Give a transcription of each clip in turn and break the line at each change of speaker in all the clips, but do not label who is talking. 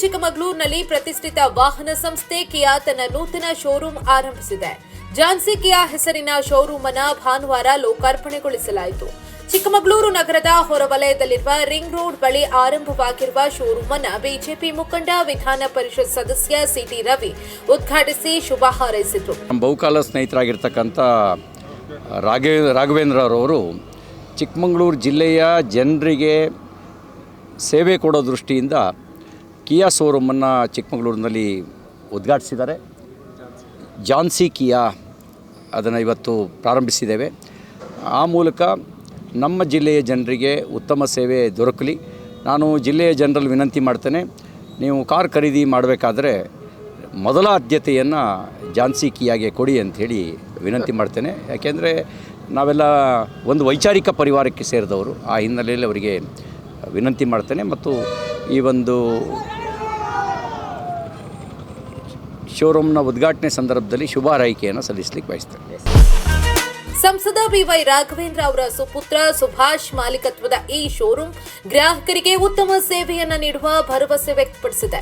ಚಿಕ್ಕಮಗಳೂರಿನಲ್ಲಿ ಪ್ರತಿಷ್ಠಿತ ವಾಹನ ಸಂಸ್ಥೆ ಕಿಯಾ ತನ್ನ ನೂತನ ಶೋರೂಮ್ ಆರಂಭಿಸಿದೆ. ಜಾನ್ಸಿ ಕಿಯಾ ಹೆಸರಿನ ಶೋರೂಮ್ ಅನ್ನ ಭಾನುವಾರ ಲೋಕಾರ್ಪಣೆಗೊಳಿಸಲಾಯಿತು. ಚಿಕ್ಕಮಗಳೂರು ನಗರದ ಹೊರವಲಯದಲ್ಲಿರುವ ರಿಂಗ್ ರೋಡ್ ಬಳಿ ಆರಂಭವಾಗಿರುವ ಶೋರೂಮ್ ಅನ್ನ ಬಿಜೆಪಿ ಮುಖಂಡ ವಿಧಾನ ಪರಿಷತ್ ಸದಸ್ಯ ಸಿಟಿ ರವಿ ಉದ್ಘಾಟಿಸಿ ಶುಭ ಹಾರೈಸಿದರು.
ಬಹುಕಾಲ ಸ್ನೇಹಿತರಾಗಿರ್ತಕ್ಕಂಥ ರಾಘವೇಂದ್ರ ಅವರು ಚಿಕ್ಕಮಗಳೂರು ಜಿಲ್ಲೆಯ ಜನರಿಗೆ ಸೇವೆ ಕೊಡೋ ದೃಷ್ಟಿಯಿಂದ ಕಿಯಾ ಶೋರೂಮನ್ನು ಚಿಕ್ಕಮಗಳೂರಿನಲ್ಲಿ ಉದ್ಘಾಟಿಸಿದ್ದಾರೆ. ಜಾನ್ಸಿ ಕಿಯಾ ಅದನ್ನು ಇವತ್ತು ಪ್ರಾರಂಭಿಸಿದ್ದೇವೆ. ಆ ಮೂಲಕ ನಮ್ಮ ಜಿಲ್ಲೆಯ ಜನರಿಗೆ ಉತ್ತಮ ಸೇವೆ ದೊರಕಲಿ. ನಾನು ಜಿಲ್ಲೆಯ ಜನರಲ್ಲಿ ವಿನಂತಿ ಮಾಡ್ತೇನೆ, ನೀವು ಕಾರ್ ಖರೀದಿ ಮಾಡಬೇಕಾದ್ರೆ ಮೊದಲ ಆದ್ಯತೆಯನ್ನು ಜಾನ್ಸಿ ಕಿಯಾಗೆ ಕೊಡಿ ಅಂಥೇಳಿ ವಿನಂತಿ ಮಾಡ್ತೇನೆ. ಯಾಕೆಂದರೆ ನಾವೆಲ್ಲ ಒಂದು ವೈಚಾರಿಕ ಪರಿವಾರಕ್ಕೆ ಸೇರಿದವರು, ಆ ಹಿನ್ನೆಲೆಯಲ್ಲಿ ಅವರಿಗೆ ವಿನಂತಿ ಮಾಡ್ತೇನೆ. ಮತ್ತು ಈ ಒಂದು ಶೋರೂಮ್ನ ಉದ್ಘಾಟನೆ ಸಂದರ್ಭದಲ್ಲಿ ಶುಭ ಹಾರೈಕೆಯನ್ನು ಸಲ್ಲಿಸಲಿಕ್ಕೆ ಬಯಸ್ತೇನೆ.
ಸಂಸದ ಬಿವೈ ರಾಘವೇಂದ್ರ ಅವರ ಸುಪುತ್ರ ಸುಭಾಷ್ ಮಾಲೀಕತ್ವದ ಈ ಶೋರೂಮ್ ಗ್ರಾಹಕರಿಗೆ ಉತ್ತಮ ಸೇವೆಯನ್ನ ನೀಡುವ ಭರವಸೆ ವ್ಯಕ್ತಪಡಿಸಿದೆ.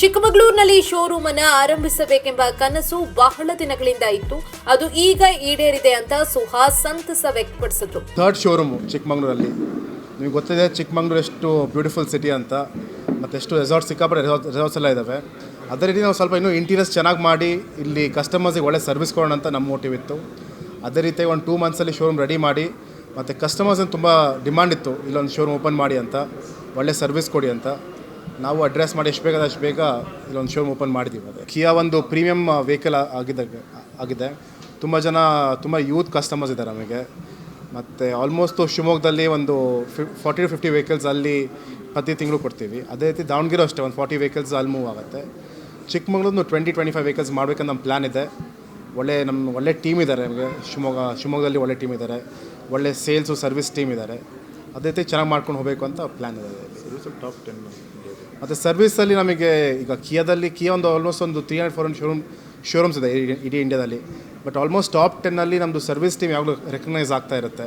ಚಿಕ್ಕಮಗಳೂರಿನಲ್ಲಿ ಶೋರೂಮ್ ಅನ್ನ ಆರಂಭಿಸಬೇಕೆಂಬ ಕನಸು ಬಹಳ ದಿನಗಳಿಂದ ಇತ್ತು. ಅದು ಈಗ ಈಡೇರಿದೆ ಅಂತ ಸುಹಾಸ್ ಸಂತಸ ವ್ಯಕ್ತಪಡಿಸಿದ್ರು.
ಥರ್ಡ್ ಶೋರೂಮ್ ಚಿಕ್ಕಮಗಳೂರಲ್ಲಿ. ನಿಮಗೆ ಗೊತ್ತಿದೆ ಚಿಕ್ಕಮಗಳೂರು ಎಷ್ಟು ಬ್ಯೂಟಿಫುಲ್ ಸಿಟಿ ಅಂತ ಮತ್ತೆ ಎಷ್ಟು ರೆಸಾರ್ಟ್ ಸಿಕ್ಕಾಪಟ್ಟೆ ರೆಸಾರ್ಟ್ ರೆಸಾರ್ಟ್ಸ್ ಎಲ್ಲ ಇದ್ದಾವೆ ಅದೇ ರೀತಿ ನಾವು ಸ್ವಲ್ಪ ಇನ್ನೂ ಇಂಟೀರಿಯರ್ಸ್ ಚೆನ್ನಾಗಿ ಮಾಡಿ ಇಲ್ಲಿ ಕಸ್ಟಮರ್ಸಿಗೆ ಒಳ್ಳೆ ಸರ್ವಿಸ್ ಕೊಡೋಣ ಅಂತ ನಮ್ಮ ಮೋಟಿವ್ ಇತ್ತು. ಅದೇ ರೀತಿ ಒಂದು ಟೂ ಮಂತ್ಸಲ್ಲಿ ಶೋರೂಮ್ ರೆಡಿ ಮಾಡಿ, ಮತ್ತು ಕಸ್ಟಮರ್ಸಿನ ತುಂಬ ಡಿಮ್ಯಾಂಡ್ ಇತ್ತು, ಇಲ್ಲೊಂದು ಶೋರೂಮ್ ಓಪನ್ ಮಾಡಿ ಅಂತ, ಒಳ್ಳೆ ಸರ್ವಿಸ್ ಕೊಡಿ ಅಂತ. ನಾವು ಅಡ್ರೆಸ್ ಮಾಡಿ ಎಷ್ಟು ಬೇಗ ಅಷ್ಟು ಬೇಗ ಇಲ್ಲೊಂದು ಶೋರೂಮ್ ಓಪನ್ ಮಾಡಿದ್ದೀವಿ ಅದೇ. ಕಿಯಾ ಒಂದು ಪ್ರೀಮಿಯಮ್ ವೆಹಿಕಲ್ ಆಗಿದೆ ಆಗಿದೆ. ತುಂಬ ಜನ, ತುಂಬ ಯೂತ್ ಕಸ್ಟಮರ್ಸ್ ಇದ್ದಾರೆ ನಮಗೆ. ಮತ್ತು ಆಲ್ಮೋಸ್ಟು ಶಿವಮೊಗ್ಗದಲ್ಲಿ ಒಂದು ಫಿ ಫಾರ್ಟಿ ಟು ಫಿಫ್ಟಿ ವೆಹಿಕಲ್ಸ್ ಅಲ್ಲಿ ಪ್ರತಿ ತಿಂಗಳು ಕೊಡ್ತೀವಿ. ಅದೇ ರೀತಿ ದಾವಣಗೆರೆ ಅಷ್ಟೇ, ಒಂದು ಫಾರ್ಟಿ ವೆಹಿಕಲ್ಸ್ ಅಲ್ಲಿ ಮೂವ್ ಆಗುತ್ತೆ. Chikkamagaluru twenty twenty five vehicles ಮಾಡಬೇಕಂತ ನಮ್ಮ ಪ್ಲ್ಯಾನ್ ಇದೆ. ಒಳ್ಳೆ ನಮ್ಮ ಒಳ್ಳೆ ಟೀಮ್ ಇದ್ದಾರೆ ನಮಗೆ. ಶಿವಮೊಗ್ಗ ಶಿವಮೊಗ್ಗದಲ್ಲಿ ಒಳ್ಳೆ ಟೀಮ್ ಇದ್ದಾರೆ ಒಳ್ಳೆ ಸೇಲ್ಸು ಸರ್ವಿಸ್ ಟೀಮ್ ಇದ್ದಾರೆ ಅದೇ ರೀತಿ ಚೆನ್ನಾಗಿ ಮಾಡ್ಕೊಂಡು ಹೋಗಬೇಕು ಅಂತ ಪ್ಲ್ಯಾನ್ ಇದೆ. ಟಾಪ್ ಟೆನ್ ಮತ್ತು ಸರ್ವಿಸಲ್ಲಿ ನಮಗೆ ಈಗ ಕಿಯಾದಲ್ಲಿ ಕಿಯಾ ಒಂದು ಆಲ್ಮೋಸ್ಟ್ ಒಂದು three hundred four hundred showroom showrooms ಇದೆ ಇಡೀ- ಇಡೀ ಇಂಡಿಯಾದಲ್ಲಿ ಬಟ್ ಆಲ್ಮೋಸ್ಟ್ ಟಾಪ್ ಟೆನ್ನಲ್ಲಿ ನಮ್ಮದು ಸರ್ವಿಸ್ ಟೀಮ್ ಯಾವಾಗಲೂ ರೆಕಗ್ನೈಸ್ ಆಗ್ತಾ ಇರುತ್ತೆ.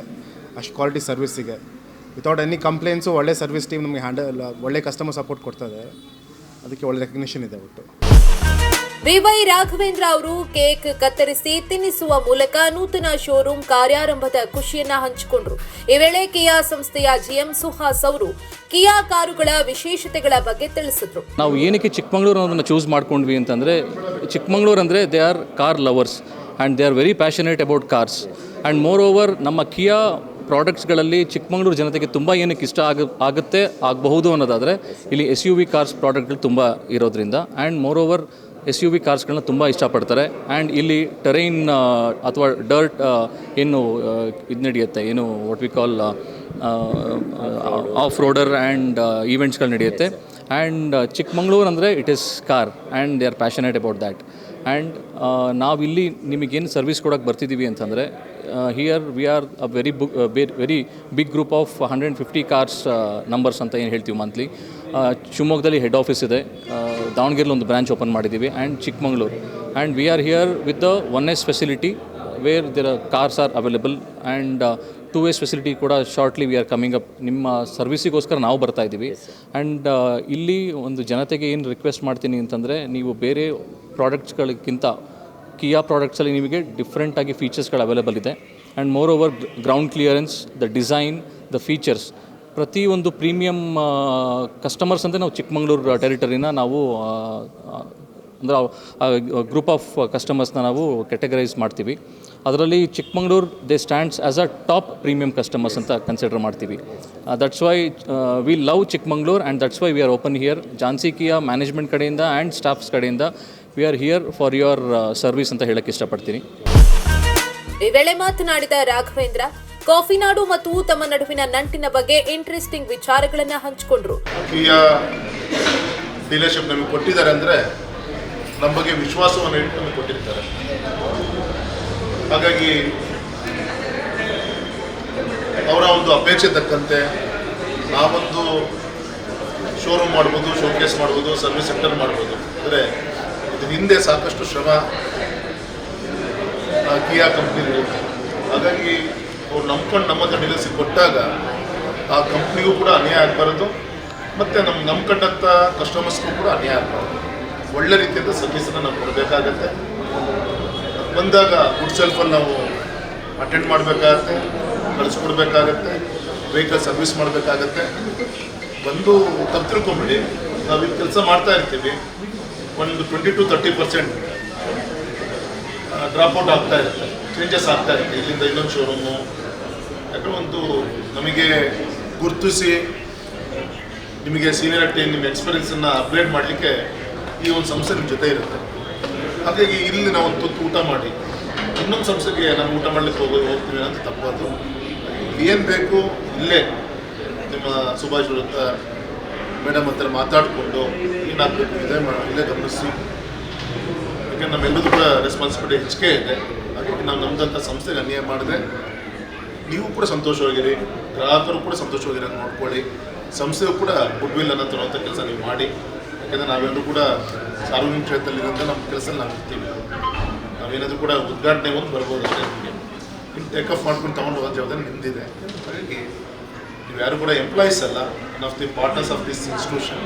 ಅಷ್ಟು ಕ್ವಾಲಿಟಿ ಸರ್ವಿಸಿಗೆ ವಿತೌಟ್ ಎನಿ ಕಂಪ್ಲೇಂಟ್ಸು ಒಳ್ಳೆ ಸರ್ವಿಸ್ ಟೀಮ್ ನಮಗೆ ಹ್ಯಾಂಡಲ್ ಒಳ್ಳೆ ಕಸ್ಟಮರ್ ಸಪೋರ್ಟ್ ಕೊಡ್ತದೆ. ಅದಕ್ಕೆ ಒಳ್ಳೆ ರೆಕಗ್ನಿಷನ್ ಇದೆ ಒಟ್ಟು.
ಬಿವೈ ರಾಘವೇಂದ್ರ ಅವರು ಕೇಕ್ ಕತ್ತರಿಸಿ ತಿನ್ನಿಸುವ ಮೂಲಕ ನೂತನ ಶೋರೂಮ್ ಕಾರ್ಯಾರಂಭದ ಖುಷಿಯನ್ನ ಹಂಚಿಕೊಂಡ್ರು. ಈ ವೇಳೆ ಕಿಯಾ ಸಂಸ್ಥೆಯ ಜಿಎಂ ಸುಹಾಸ್ ಅವರು ಕಿಯಾ ಕಾರುಗಳ ವಿಶೇಷತೆಗಳ ಬಗ್ಗೆ ತಿಳಿಸಿದ್ರು.
ನಾವು ಏನಕ್ಕೆ ಚಿಕ್ಕಮಗಳೂರು ಚೂಸ್ ಮಾಡ್ಕೊಂಡ್ವಿ ಅಂತಂದರೆ, ಚಿಕ್ಕಮಗಳೂರು ಅಂದರೆ they are car lovers and they are very passionate about cars and more over ನಮ್ಮ ಕಿಯಾ ಪ್ರಾಡಕ್ಟ್ಸ್ಗಳಲ್ಲಿ ಚಿಕ್ಕಮಗಳೂರು ಜನತೆಗೆ ತುಂಬ ಏನಕ್ಕೆ ಇಷ್ಟ ಆಗ, ಆಗುತ್ತೆ, ಆಗಬಹುದು ಅನ್ನೋದಾದರೆ, ಇಲ್ಲಿ ಎಸ್ ಯು ವಿ ಕಾರ್ಸ್ ಪ್ರಾಡಕ್ಟ್ಗಳು ತುಂಬ ಇರೋದ್ರಿಂದ. And more over S U V ಕಾರ್ಸ್ಗಳನ್ನ ತುಂಬ ಇಷ್ಟಪಡ್ತಾರೆ. ಆ್ಯಂಡ್ ಇಲ್ಲಿ ಟೆರೈನ್ ಅಥವಾ ಡರ್ಟ್ ಏನು ಇದು ನಡೆಯುತ್ತೆ, ಏನು what we call off roader and ಈವೆಂಟ್ಸ್ಗಳು ನಡೆಯುತ್ತೆ. ಆ್ಯಂಡ್ ಚಿಕ್ಕಮಂಗ್ಳೂರು ಅಂದರೆ it is car and they are passionate about that and ನಾವಿಲ್ಲಿ ನಿಮಗೇನು ಸರ್ವಿಸ್ ಕೊಡೋಕ್ಕೆ ಬರ್ತಿದ್ದೀವಿ ಅಂತಂದರೆ here we are a very book very big group of hundred fifty cars numbers ಅಂತ ಏನು ಹೇಳ್ತೀವಿ ಮಂತ್ಲಿ ಶಿವಮೊಗ್ಗದಲ್ಲಿ ಹೆಡ್ ಆಫೀಸ್ ಇದೆ. ದಾವಣಗೆರೆಲಿ ಒಂದು ಬ್ರಾಂಚ್ ಓಪನ್ ಮಾಡಿದ್ದೀವಿ and Chikkamagaluru. And we are here with the one S facility where there cars are available and two ways facility ಕೂಡ shortly we are coming up ನಿಮ್ಮ ಸರ್ವಿಸಿಗೋಸ್ಕರ ನಾವು ಬರ್ತಾ ಇದ್ದೀವಿ. ಆ್ಯಂಡ್ ಇಲ್ಲಿ ಒಂದು ಜನತೆಗೆ ಏನು ರಿಕ್ವೆಸ್ಟ್ ಮಾಡ್ತೀನಿ ಅಂತಂದರೆ ನೀವು ಬೇರೆ ಪ್ರಾಡಕ್ಟ್ಸ್ಗಳಿಗಿಂತ ಕಿಯಾ ಪ್ರಾಡಕ್ಟ್ಸಲ್ಲಿ ನಿಮಗೆ ಡಿಫ್ರೆಂಟಾಗಿ ಫೀಚರ್ಸ್ಗಳು ಅವೈಲೇಬಲ್ ಇದೆ. And more over ground clearance the design the features ಪ್ರತಿಯೊಂದು ಪ್ರೀಮಿಯಮ್ ಕಸ್ಟಮರ್ಸ್ ಅಂತ ನಾವು ಚಿಕ್ಕಮಂಗ್ಳೂರು ಟೆರಿಟರಿನ ನಾವು ಅಂದರೆ ಗ್ರೂಪ್ ಆಫ್ ಕಸ್ಟಮರ್ಸ್ನ ನಾವು ಕೆಟಗರೈಸ್ ಮಾಡ್ತೀವಿ. ಅದರಲ್ಲಿ Chikkamagaluru they stands as a top premium customers ಅಂತ ಕನ್ಸಿಡರ್ ಮಾಡ್ತೀವಿ. That's why we love Chikkamagaluru and that's why we are open here Jansi Kia management ಕಡೆಯಿಂದ ಆ್ಯಂಡ್ ಸ್ಟಾಫ್ಸ್ ಕಡೆಯಿಂದ we are here for your service ಅಂತ ಹೇಳಕ್ಕೆ ಇಷ್ಟಪಡ್ತೀನಿ.
ಈ ವೇಳೆ ಮಾತನಾಡಿದ ರಾಘವೇಂದ್ರ ಕಾಫಿನಾಡು ಮತ್ತು ತಮ್ಮ ನಡುವಿನ ನಂಟಿನ ಬಗ್ಗೆ ಇಂಟ್ರೆಸ್ಟಿಂಗ್ ವಿಚಾರಗಳನ್ನ ಹಂಚಿಕೊಂಡ್ರು.
ಡೀಲರ್ಶಿಪ್ ನಮಗೆ ಕೊಟ್ಟಿದ್ದಾರೆ ಅಂದರೆ ನಮ್ಮ ಬಗ್ಗೆ ವಿಶ್ವಾಸವನ್ನು ಇಟ್ಟು ನಮಗೆ ಕೊಟ್ಟಿರ್ತಾರೆ. ಹಾಗಾಗಿ ಅವರ ಒಂದು ಅಪೇಕ್ಷೆ ತಕ್ಕಂತೆ ನಾವೊಂದು ಶೋರೂಮ್ ಮಾಡ್ಬೋದು ಶೋಕೇಸ್ ಮಾಡ್ಬೋದು ಸರ್ವಿಸ್ ಸೆಂಟರ್ ಮಾಡ್ಬೋದು. ಅಂದರೆ ಇದ್ರ ಹಿಂದೆ ಸಾಕಷ್ಟು ಶ್ರಮ ಕಿಯಾ ಕಂಪ್ನಿ ಹಾಗಾಗಿ ಅವ್ರು ನಂಬ್ಕೊಂಡು ನಮ್ಮ ಹತ್ರ ಕೊಟ್ಟಾಗ ಆ ಕಂಪ್ನಿಗೂ ಕೂಡ ಅನ್ಯಾಯ ಆಗಬಾರದು, ಮತ್ತು ನಮ್ಮ ನಂಬ್ಕೊಂಡಂಥ ಕಂಡಂಥ ಕಸ್ಟಮರ್ಸ್ಗೂ ಕೂಡ ಅನ್ಯಾಯ ಆಗಬಾರ್ದು. ಒಳ್ಳೆ ರೀತಿಯಿಂದ ಸರ್ವಿಸನ್ನು ನಾವು ಕೊಡಬೇಕಾಗತ್ತೆ. ಬಂದಾಗ ಗುಡ್ ಸೆಲ್ಫಲ್ಲಿ ನಾವು ಅಟೆಂಡ್ ಮಾಡಬೇಕಾಗತ್ತೆ, ಕಳಿಸ್ಕೊಡ್ಬೇಕಾಗತ್ತೆ ವೆಹಿಕಲ್ ಸರ್ವಿಸ್ ಮಾಡಬೇಕಾಗತ್ತೆ. ಬಂದು ತಪ್ಪು ತಿಳ್ಕೊಂಬಿಡಿ ನಾವು ಕೆಲಸ ಮಾಡ್ತಾ ಇರ್ತೀವಿ. ಒಂದು twenty to thirty percent dropout ಆಗ್ತಾ ಇರುತ್ತೆ ಚೇಂಜಸ್ ಆಗ್ತಾ ಇರುತ್ತೆ. ಇಲ್ಲಿಂದ ಇನ್ನೊಂದು ಶೋರೂಮು ಯಾಕಂದ್ರೆ ಒಂದು ನಮಗೆ ಗುರುತಿಸಿ ನಿಮಗೆ ಸೀನಿಯರಿಟಿ ನಿಮ್ಮ ಎಕ್ಸ್ಪೀರಿಯನ್ಸನ್ನು ಅಪ್ಗ್ರೇಡ್ ಮಾಡಲಿಕ್ಕೆ ಈ ಒಂದು ಸಂಸ್ಥೆ ನಿಮ್ಮ ಜೊತೆ ಇರುತ್ತೆ. ಹಾಗಾಗಿ ಇಲ್ಲಿ ನಾವು ಒಂದು ಊಟ ಮಾಡಿ. ಇನ್ನೊಂದು ಸಂಸ್ಥೆಗೆ ನಾನು ಊಟ ಮಾಡಲಿಕ್ಕೆ ಹೋಗಿ ಹೋಗ್ತೀನಿ ಅಂತ ತಪ್ಪದು ಏನು ಬೇಕು ಇಲ್ಲೇ ನಿಮ್ಮ ಸುಭಾಷ್ ವಿರುದ್ಧ ಮೇಡಮ್ ಹತ್ರ ಮಾತಾಡಿಕೊಂಡು ಏನಾಗಬೇಕು ಇದೇ ಇಲ್ಲೇ ಗಮನಿಸಿ. ಯಾಕೆ, ನಮ್ಮೆಲ್ಲರೂ ಕೂಡ ರೆಸ್ಪಾನ್ಸಿಬಿಲಿಟಿ ಹೆಚ್ಚಿಗೆ ಇದೆ. ಹಾಗಾಗಿ ನಾವು ನಮ್ಮದಂಥ ಸಂಸ್ಥೆಗೆ ಅನ್ಯಾಯ ಮಾಡಿದೆ ನೀವು ಕೂಡ ಸಂತೋಷವಾಗಿರಿ, ಗ್ರಾಹಕರು ಕೂಡ ಸಂತೋಷವಾಗಿರಿ ನೋಡ್ಕೊಳ್ಳಿ. ಸಂಸ್ಥೆಯು ಕೂಡ ಗುಡ್ ವಿಲ್ ಅನ್ನೋ ತರುವಂಥ ಕೆಲಸ ನೀವು ಮಾಡಿ. ಯಾಕೆಂದರೆ ನಾವೆಲ್ಲರೂ ಕೂಡ ಸಾರ್ವಜನಿಕ ಕ್ಷೇತ್ರದಲ್ಲಿರೋಂಥ ನಮ್ಮ ಕೆಲಸ ನಾವು ಇರ್ತೀವಿ. ನಾವೇನಾದರೂ ಕೂಡ ಉದ್ಘಾಟನೆ ಒಂದು ಬರ್ಬೋದು ಅಂತ ನಿಮಗೆ ಟೇಕಪ್ ಮಾಡ್ಕೊಂಡು ತೊಗೊಂಡು ಹೋಗೋ ಜವಾಬ್ದಾರಿ ನಿಮ್ಮದಿದೆ ಹಾಗಾಗಿ ಕೂಡ ಎಂಪ್ಲಾಯೀಸ್ ಅಲ್ಲ the partners of this institution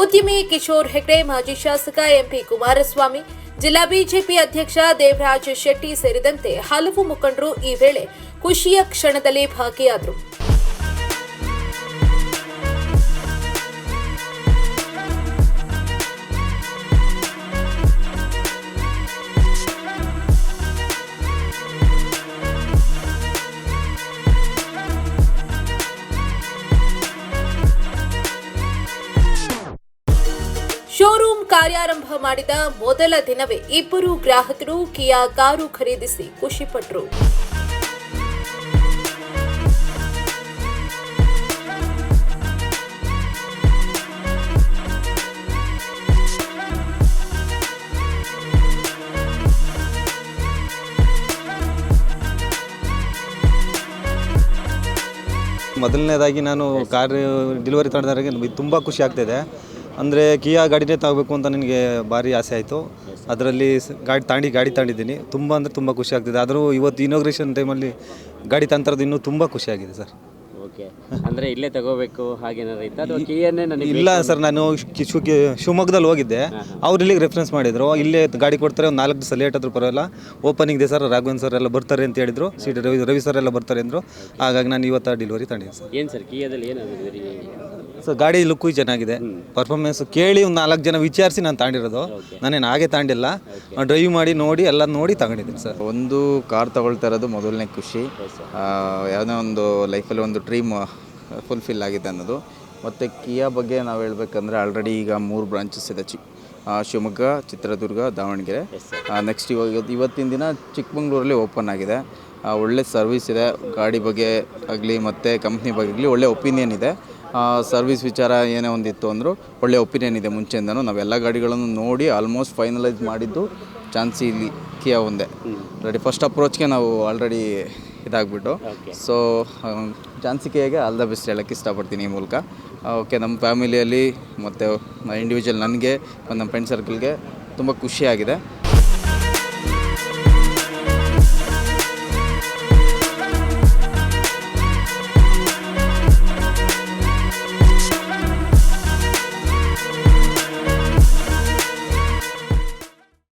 ಉದ್ಯಮಿ ಕಿಶೋರ್ ಹೆಗ್ಡೆ, ಮಾಜಿ ಶಾಸಕ ಎಂಪಿ ಕುಮಾರಸ್ವಾಮಿ, ಜಿಲ್ಲಾ ಬಿಜೆಪಿ ಅಧ್ಯಕ್ಷ ದೇವರಾಜ್ ಶೆಟ್ಟಿ ಸೇರಿದಂತೆ ಹಲವು ಮುಖಂಡರು ಈ ವೇಳೆ ಖುಷಿಯ ಕ್ಷಣದಲ್ಲಿ ಭಾಗಿಯಾದರು. ಕಾರ್ಯಾರಂಭ ಮಾಡಿದ ಮೊದಲ ದಿನವೇ ಇಬ್ಬರು ಗ್ರಾಹಕರು ಕಿಯಾ ಕಾರು ಖರೀದಿಸಿ ಖುಷಿಪಟ್ಟರು
ಮೊದಲನೇದಾಗಿ ನಾನು ಕಾರ್ ಡೆಲಿವರಿ ತಂದವರಿಗೆ ತುಂಬ ಖುಷಿ ಆಗ್ತಿದೆ. ಅಂದರೆ ಕಿಯಾ ಗಾಡಿನೇ ತಗೋಬೇಕು ಅಂತ ನನಗೆ ಭಾರಿ ಆಸೆ ಆಯಿತು. ಅದರಲ್ಲಿ ಗಾಡಿ ತಾಂಡಿ ಗಾಡಿ ತಾಂಡಿದ್ದೀನಿ. ತುಂಬ ಅಂದರೆ ತುಂಬ ಖುಷಿ ಆಗ್ತಿದೆ. ಆದರೂ ಇವತ್ತು ಇನೋಗ್ರೇಷನ್ ಟೈಮಲ್ಲಿ ಗಾಡಿ ತಂತ್ರದ ಇನ್ನೂ ತುಂಬ ಖುಷಿಯಾಗಿದೆ ಸರ್.
ಓಕೆ. ಅಂದರೆ ಇಲ್ಲೇ ತಗೋಬೇಕು ಹಾಗೇನಾರು ಇತ್ತು? ಅಥವಾ ನನಗೆ
ಇಲ್ಲ ಸರ್ ನಾನು ಕಿ- ಶು- ಕಿ- ಶಿವಮೊಗ್ಗದಲ್ಲಿ ಹೋಗಿದ್ದೆ. ಅವ್ರು ಇಲ್ಲಿಗೆ ರೆಫರೆನ್ಸ್ ಮಾಡಿದ್ರು. ಇಲ್ಲೇ ಗಾಡಿ ಕೊಡ್ತಾರೆ ಒಂದು ನಾಲ್ಕು ದಿವಸ ಲೇಟ್ ಆದರೂ ಪರವಾಗಿಲ್ಲ. ಓಪನಿಂಗ್ ಇದೆ ಸರ್ ರಾಘವೇಂದ್ರ ಸರ್ ಎಲ್ಲ ಬರ್ತಾರೆ ಅಂತ ಹೇಳಿದ್ರು. ಸೀಟ್ ರವಿ ರವಿ ಸರ್ ಎಲ್ಲ ಬರ್ತಾರೆ ಅಂದರು. ಹಾಗಾಗಿ ನಾನು ಇವತ್ತು ಡೆಲಿವರಿ ತಂಡಿದ್ದೆ ಸರ್.
ಏನು ಸರ್ ಕಿಯಾದಲ್ಲಿ ಏನು ವೆರಿ
ಸೊ ಗಾಡಿ ಲುಕ್ಕು ಚೆನ್ನಾಗಿದೆ. ಪರ್ಫಾರ್ಮೆನ್ಸ್ ಕೇಳಿ ಒಂದು ನಾಲ್ಕು ಜನ ವಿಚಾರಿಸಿ ನಾನು ತಗೊಂಡಿರೋದು ನಾನೇನು ಹಾಗೆ ತಾಂಡಿಲ್ಲ. ಡ್ರೈವ್ ಮಾಡಿ ನೋಡಿ ಎಲ್ಲ ನೋಡಿ ತಗೊಂಡಿದ್ದೀನಿ ಸರ್
ಒಂದು ಕಾರ್ ತಗೊಳ್ತಾ ಇರೋದು ಮೊದಲನೇ ಖುಷಿ. ಯಾವುದೇ ಒಂದು ಲೈಫಲ್ಲಿ ಒಂದು ಡ್ರೀಮ್ ಫುಲ್ಫಿಲ್ ಆಗಿದೆ ಅನ್ನೋದು. ಮತ್ತು ಕಿಯಾ ಬಗ್ಗೆ ನಾವು ಹೇಳ್ಬೇಕಂದ್ರೆ ಆಲ್ರೆಡಿ ಈಗ ಮೂರು ಬ್ರಾಂಚಸ್ ಇದೆ. ಚಿ ಆ, ಶಿವಮೊಗ್ಗ ಚಿತ್ರದುರ್ಗ ದಾವಣಗೆರೆ. ನೆಕ್ಸ್ಟ್ ಇವಾಗ ಇವತ್ತಿನ ದಿನ ಚಿಕ್ಕಮಂಗ್ಳೂರಲ್ಲಿ ಓಪನ್ ಆಗಿದೆ. ಒಳ್ಳೆ ಸರ್ವಿಸ್ ಇದೆ. ಗಾಡಿ ಬಗ್ಗೆ ಆಗಲಿ ಮತ್ತು ಕಂಪ್ನಿ ಬಗ್ಗೆ ಆಗಲಿ ಒಳ್ಳೆ ಒಪಿನಿಯನ್ ಇದೆ. ಸರ್ವಿಸ್ ವಿಚಾರ ಏನೇ ಒಂದಿತ್ತು ಅಂದರೂ ಒಳ್ಳೆ ಒಪಿನಿಯನ್ ಇದೆ ಮುಂಚೆಯಿಂದನೂ. ನಾವೆಲ್ಲ ಗಾಡಿಗಳನ್ನು ನೋಡಿ ಆಲ್ಮೋಸ್ಟ್ ಫೈನಲೈಸ್ ಮಾಡಿದ್ದು ಚಾನ್ಸಿ ಇಲ್ಲಿ ಕಿಯಾ ಒಂದೇ. ರೆಡಿ ಫಸ್ಟ್ ಅಪ್ರೋಚ್ಗೆ ನಾವು ಆಲ್ರೆಡಿ ಇದಾಗ್ಬಿಟ್ಟು. ಸೊ ಚಾನ್ಸಿಕೆಗೆ ಆಲ್ ದ ಬೆಸ್ಟ್ ಹೇಳೋಕ್ಕೆ ಇಷ್ಟಪಡ್ತೀನಿ ಈ ಮೂಲಕ. ಓಕೆ ನಮ್ಮ ಫ್ಯಾಮಿಲಿಯಲ್ಲಿ ಮತ್ತು ಇಂಡಿವಿಜುವಲ್ ನನಗೆ ಮತ್ತು ನಮ್ಮ ಫ್ರೆಂಡ್ ಸರ್ಕಲ್ಗೆ ತುಂಬ ಖುಷಿಯಾಗಿದೆ.